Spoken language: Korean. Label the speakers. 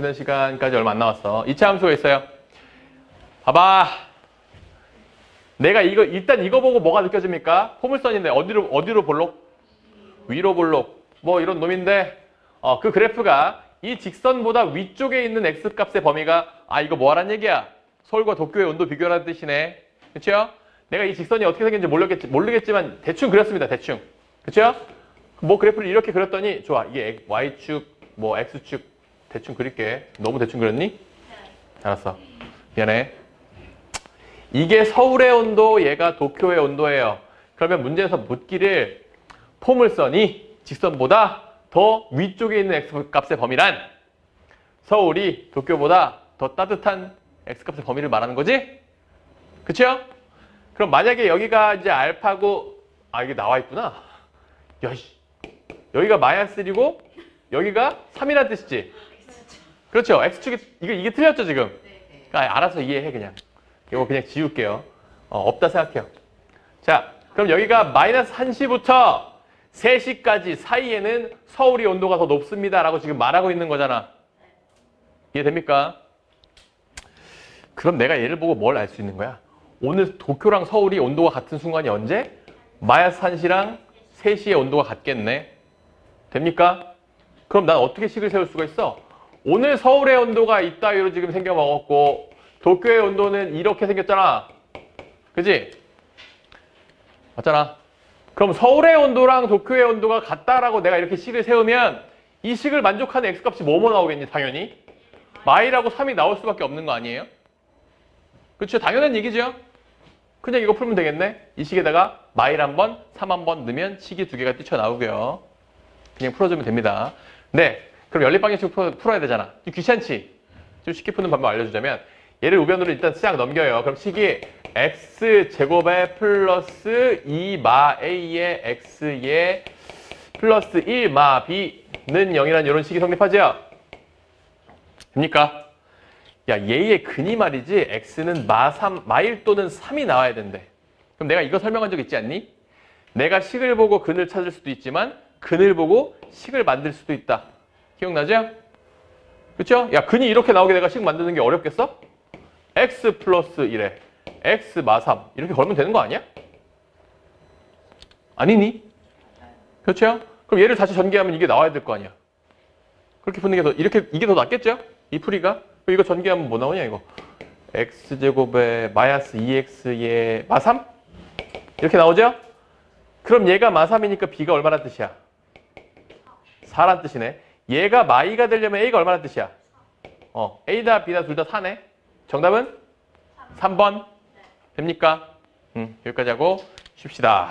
Speaker 1: 쉬는 시간까지 얼마 안 남았어. 2차 함수가 있어요. 봐봐. 내가 이거 일단 이거 보고 뭐가 느껴집니까? 포물선인데 어디로 어디로 볼록? 위로 볼록. 뭐 이런 놈인데 어, 그 그래프가 이 직선보다 위쪽에 있는 x 값의 범위가 아 이거 뭐 하란 얘기야? 서울과 도쿄의 온도 비교라는 뜻이네. 그렇죠? 내가 이 직선이 어떻게 생겼는지 모르겠지, 모르겠지만 대충 그렸습니다. 대충. 그렇죠? 뭐 그래프를 이렇게 그렸더니 좋아. 이게 y축, 뭐 x축 대충 그릴게. 너무 대충 그렸니? 알았어. 미안해. 이게 서울의 온도, 얘가 도쿄의 온도예요. 그러면 문제에서 묻기를 포물선이 직선보다 더 위쪽에 있는 x값의 범위란 서울이 도쿄보다 더 따뜻한 x값의 범위를 말하는 거지? 그쵸? 그럼 만약에 여기가 이제 알파고 아 이게 나와 있구나. 여기가 마이너스 1이고 여기가 3이라는 뜻이지. 그렇죠. x축이 이게 이게 틀렸죠 지금. 그러니까 알아서 이해해 그냥. 이거 그냥 지울게요. 어, 없다 생각해요. 자, 그럼 여기가 마이너스 1시부터 3시까지 사이에는 서울이 온도가 더 높습니다라고 지금 말하고 있는 거잖아. 이해됩니까? 그럼 내가 얘를 보고 뭘 알 수 있는 거야? 오늘 도쿄랑 서울이 온도가 같은 순간이 언제? 마이너스 1시랑 3시의 온도가 같겠네. 됩니까? 그럼 난 어떻게 식을 세울 수가 있어? 오늘 서울의 온도가 이따위로 지금 생겨 먹었고 도쿄의 온도는 이렇게 생겼잖아. 그지? 맞잖아. 그럼 서울의 온도랑 도쿄의 온도가 같다라고 내가 이렇게 식을 세우면 이 식을 만족하는 x값이 뭐뭐 나오겠니? 당연히. 마이라고 3이 나올 수밖에 없는 거 아니에요? 그렇죠? 당연한 얘기죠? 그냥 이거 풀면 되겠네. 이 식에다가 마일 한 번, 3 한 번 넣으면 식이 두 개가 뛰쳐나오고요. 그냥 풀어주면 됩니다. 네. 그럼 연립방정식 풀어, 풀어야 되잖아. 좀 귀찮지? 좀 쉽게 푸는 방법 알려주자면 얘를 우변으로 일단 싹 넘겨요. 그럼 식이 x제곱에 플러스 2마 a의 x의 플러스 1마 b는 0이라는 이런 식이 성립하죠? 됩니까? 야 얘의 근이 말이지 x는 마 3, 마 1 또는 3이 나와야 된대. 그럼 내가 이거 설명한 적 있지 않니? 내가 식을 보고 근을 찾을 수도 있지만 근을 보고 식을 만들 수도 있다. 기억나죠? 그렇죠? 야 근이 이렇게 나오게 내가 식 만드는 게 어렵겠어? x 플러스 1에 x 마 3 이렇게 걸면 되는 거 아니야? 아니니? 그렇죠? 그럼 얘를 다시 전개하면 이게 나와야 될 거 아니야? 그렇게 푸는 게 더 이렇게 이게 더 낫겠죠? 이 풀이가 이거 전개하면 뭐 나오냐 이거 x제곱에 마이너스 2x의 마3 이렇게 나오죠? 그럼 얘가 마3이니까 b가 얼마나 뜻이야? 4란 뜻이네 얘가 마이가 되려면 a가 얼마나 뜻이야? 어 a다 b다 둘 다 4네 정답은 3번 됩니까? 음, 여기까지 하고 쉽시다